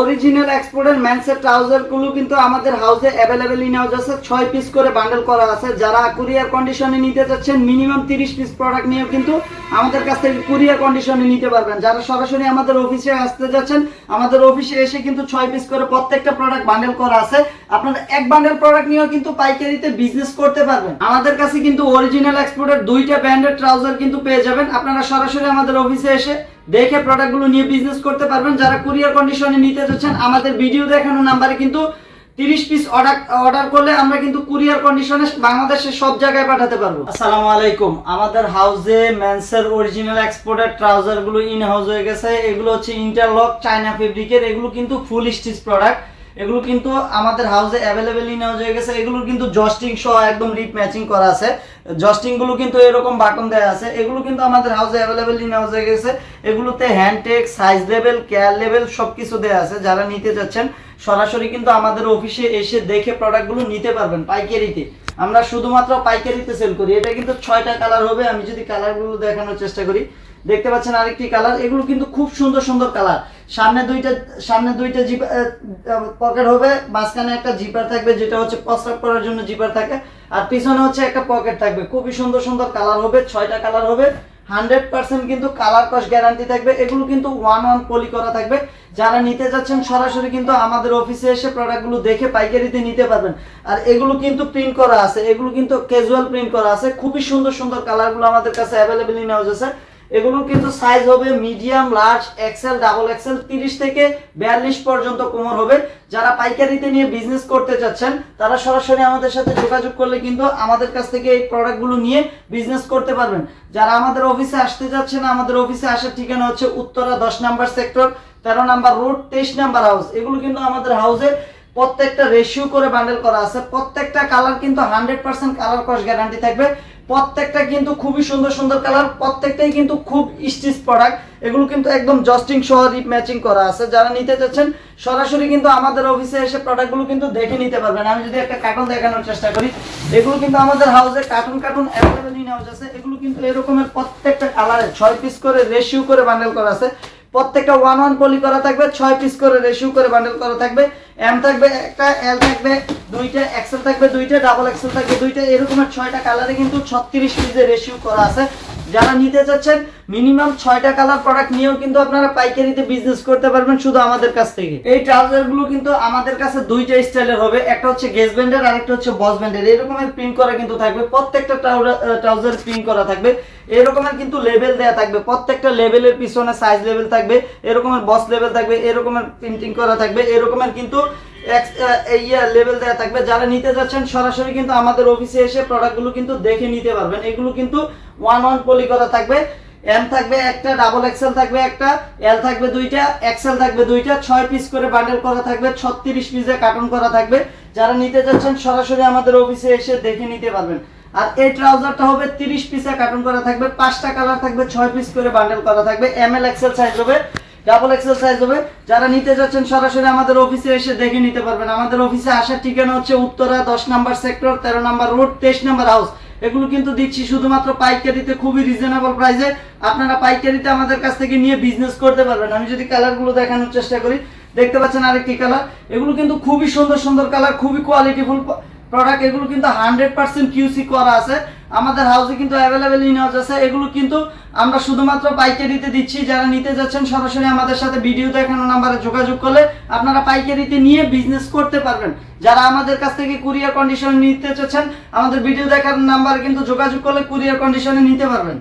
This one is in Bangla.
অরিজিনাল এক্সপোর্টের ম্যানসের ট্রাউজারগুলো কিন্তু আমাদের হাউসে অ্যাভেলেবেল ইন হাউস আছে। ছয় পিস করে বান্ডেল করা আছে। যারা কুরিয়ার কন্ডিশনে নিতে চাচ্ছেন মিনিমাম তিরিশ পিস প্রোডাক্ট নিয়েও কিন্তু আমাদের কাছ থেকে কুরিয়ার কন্ডিশনে নিতে পারবেন। যারা সরাসরি আমাদের অফিসে আসতে যাচ্ছেন, আমাদের অফিসে এসে কিন্তু ছয় পিস করে প্রত্যেকটা প্রোডাক্ট বান্ডেল করা আছে। আপনারা এক বান্ডেল প্রোডাক্ট নিয়েও কিন্তু পাইকারিতে বিজনেস করতে পারবেন। আমাদের কাছে কিন্তু অরিজিনাল এক্সপোর্টের দুইটা ব্র্যান্ডের ট্রাউজার কিন্তু পেয়ে যাবেন। আপনারা সরাসরি আমাদের অফিসে এসে দেখে প্রোডাক্টগুলো নিয়ে বিজনেস করতে পারবেন। যারা কুরিয়ার কন্ডিশনে নিতে চাচ্ছেন আমাদের ভিডিও দেখানো নাম্বারে কিন্তু তিরিশ পিস অর্ডার অর্ডার করলে আমরা কিন্তু কুরিয়ার কন্ডিশনে বাংলাদেশের সব জায়গায় পাঠাতে পারব। আসসালামু আলাইকুম। আমাদের হাউসে ম্যান্সের অরিজিনাল এক্সপোর্টের ট্রাউজারগুলো ইন হাউস হয়ে গেছে। এগুলো হচ্ছে ইন্টারলক চায়না ফেব্রিকের এগুলো কিন্তু ফুল স্টিচ প্রোডাক্ট এগুলো কিন্তু আমাদের হাউসে অ্যাভেলেবেলই নেওয়া হয়ে গেছে। এগুলো কিন্তু জস্টিং সহ একদম রিপ ম্যাচিং করা আছে। জস্টিংগুলো কিন্তু এরকম বাটন দেওয়া আছে। এগুলো কিন্তু আমাদের হাউসে অ্যাভেলেবেল নেওয়া হয়ে গেছে। এগুলোতে hand tag size level care level সব কিছু দেওয়া আছে। যারা নিতে যাচ্ছেন, সরাসরি কিন্তু আমাদের অফিসে এসে দেখে প্রোডাক্টগুলো নিতে পারবেন পাইকারিতে। আমরা শুধুমাত্র পাইকারিতে সেল করি। এটা কিন্তু ছয়টা কালার হবে, আমি যদি কালারগুলো দেখানোর চেষ্টা করি। দেখতে পাচ্ছেন আরেকটি কালার এগুলো কিন্তু খুব সুন্দর সুন্দর কালার সামনে দুইটা সামনে দুইটা জিপ পকেট হবে, মাঝখানে একটা জিপার থাকবে, যেটা হচ্ছে প্রস্রাব করার জন্য জিপার থাকে। আর পিছনে হচ্ছে একটা পকেট থাকবে। খুবই সুন্দর সুন্দর কালার হবে, ছয়টা কালার হবে। হান্ড্রেড পার্সেন্ট কিন্তু কালার কস গ্যারান্টি থাকবে। এগুলো কিন্তু ওয়ান ওয়ান পলি করা থাকবে। যারা নিতে যাচ্ছেন সরাসরি কিন্তু আমাদের অফিসে এসে প্রোডাক্টগুলো দেখে পাইকারিতে নিতে পারবেন। আর এগুলো কিন্তু প্রিন্ট করা আছে। এগুলো কিন্তু ক্যাজুয়াল প্রিন্ট করা আছে। খুবই সুন্দর সুন্দর কালারগুলো আমাদের কাছে অ্যাভেলেবেল ইন হাউস আছে। এগুলো কিন্তু সাইজ হবে medium large XL double XL তিরিশ থেকে বিয়াল্লিশ পর্যন্ত কোমর হবে। যারা পাইকারিতে নিয়ে বিজনেস করতে চাচ্ছেন, তারা সরাসরি আমাদের সাথে যোগাযোগ করলে কিন্তু আমাদের কাছ থেকে এই প্রোডাক্টগুলো নিয়ে বিজনেস করতে পারবেন। যারা আমাদের অফিসে আসতে যাচ্ছেন, আমাদের অফিসে আসার ঠিকানা হচ্ছে উত্তরা দশ নাম্বার সেক্টর তেরো নাম্বার রোড তেইশ নাম্বার হাউস এগুলো কিন্তু আমাদের হাউসে প্রত্যেকটা রেশিও করে বান্ডেল করা আছে। প্রত্যেকটা কালার কিন্তু hundred percent colour cost guarantee থাকবে। প্রত্যেকটা কিন্তু খুবই সুন্দর সুন্দর কালার প্রত্যেকটাই কিন্তু খুব স্টিচ প্রোডাক্ট এগুলো কিন্তু একদম জাস্টিং সহ রিপ ম্যাচিং করা আছে। যারা নিতে চাচ্ছেন, সরাসরি কিন্তু আমাদের অফিসে এসে প্রোডাক্টগুলো কিন্তু দেখে নিতে পারবেন। আমি যদি একটা কার্টুন দেখানোর চেষ্টা করি, এগুলো কিন্তু আমাদের হাউসে carton carton available in house আছে। এগুলো কিন্তু এরকমের প্রত্যেকটা কালারে ছয় পিস করে রেশিও করে বান্ডেল করা আছে। প্রত্যেকটা ওয়ান ওয়ান পলি করা থাকবে, ছয় পিস করে রেশিও করে বান্ডেল করা থাকবে। এম থাকবে একটা এল থাকবে দুইটা এক্সেল থাকবে দুইটা ডাবল এক্সেল থাকবে দুইটা এরকমের ছয়টা কালারে কিন্তু ছত্রিশ পিসের রেশিও করা আছে। যারা নিতে চাচ্ছেন মিনিমাম ছয়টা কালার প্রোডাক্ট নিয়েও কিন্তু আপনারা পাইকারিতে বিজনেস করতে পারবেন শুধু আমাদের কাছ থেকে। এই ট্রাউজারগুলো কিন্তু আমাদের কাছে দুইটা স্টাইলের হবে, একটা হচ্ছে গেস ব্যান্ডের আর একটা হচ্ছে বস ব্যান্ডের এরকমের প্রিন্ট করা কিন্তু থাকবে, প্রত্যেকটা ট্রাউজার প্রিন্ট করা থাকবে। এরকমের কিন্তু লেভেল দেয়া থাকবে, প্রত্যেকটা লেভেলের পিছনে সাইজ লেভেল থাকবে এরকমের বস লেভেল থাকবে এরকমের প্রিন্টিং করা থাকবে এরকমের কিন্তু ইয়া লেভেল দেওয়া থাকবে। যারা নিতে যাচ্ছেন, সরাসরি কিন্তু আমাদের অফিসে এসে প্রোডাক্টগুলো কিন্তু দেখে নিতে পারবেন। এগুলো কিন্তু ওয়ান ওয়ান পলি করা থাকবে। এম থাকবে একটা ডাবল এক্সেল থাকবে একটা এল থাকবে দুইটা এক্সেল থাকবে দুইটা, ছয় পিস করে বান্ডেল করা থাকবে, ছত্রিশ পিসে কার্টন করা থাকবে। যারা নিতে যাচ্ছেন, সরাসরি আমাদের অফিসে এসে দেখে নিতে পারবেন। আর এই ট্রাউজারটা হবে তিরিশ পিসে কার্টন করা থাকবে, পাঁচটা কালার থাকবে, ছয় পিস করে বান্ডেল করা থাকবে। এম এল এক্সেল সাইজ হবে ডাবল এক্সেল সাইজ হবে। যারা নিতে যাচ্ছেন, সরাসরি আমাদের অফিসে এসে দেখে নিতে পারবেন। আমাদের অফিসে আসার ঠিকানা হচ্ছে উত্তরা দশ নাম্বার সেক্টর তেরো নাম্বার রোড তেইশ নাম্বার হাউস এগুলো কিন্তু দিচ্ছি শুধুমাত্র পাইকারিতে, খুবই রিজনেবল প্রাইসে আপনারা পাইকারিতে আমাদের কাছ থেকে নিয়ে বিজনেস করতে পারবেন। আমি যদি কালারগুলো দেখানোর চেষ্টা করি, দেখতে পাচ্ছেন আরেকটি কালার এগুলো কিন্তু খুবই সুন্দর সুন্দর কালার খুবই কোয়ালিটিফুল প্রোডাক্ট এগুলো কিন্তু হান্ড্রেড পার্সেন্ট কিউসি করা আছে। আমাদের হাউসে কিন্তু অ্যাভেলেবেল ইন হাউস আছে। এগুলো কিন্তু আমরা শুধুমাত্র পাইকারিতে দিচ্ছি। যারা নিতে যাচ্ছেন, সরাসরি আমাদের সাথে ভিডিও দেখানো নাম্বারে যোগাযোগ করলে আপনারা পাইকারিতে নিয়ে বিজনেস করতে পারবেন। যারা আমাদের কাছ থেকে কুরিয়ার কন্ডিশনে নিতে চাচ্ছেন, আমাদের ভিডিও দেখার নাম্বারে কিন্তু যোগাযোগ করলে কুরিয়ার কন্ডিশনে নিতে পারবেন।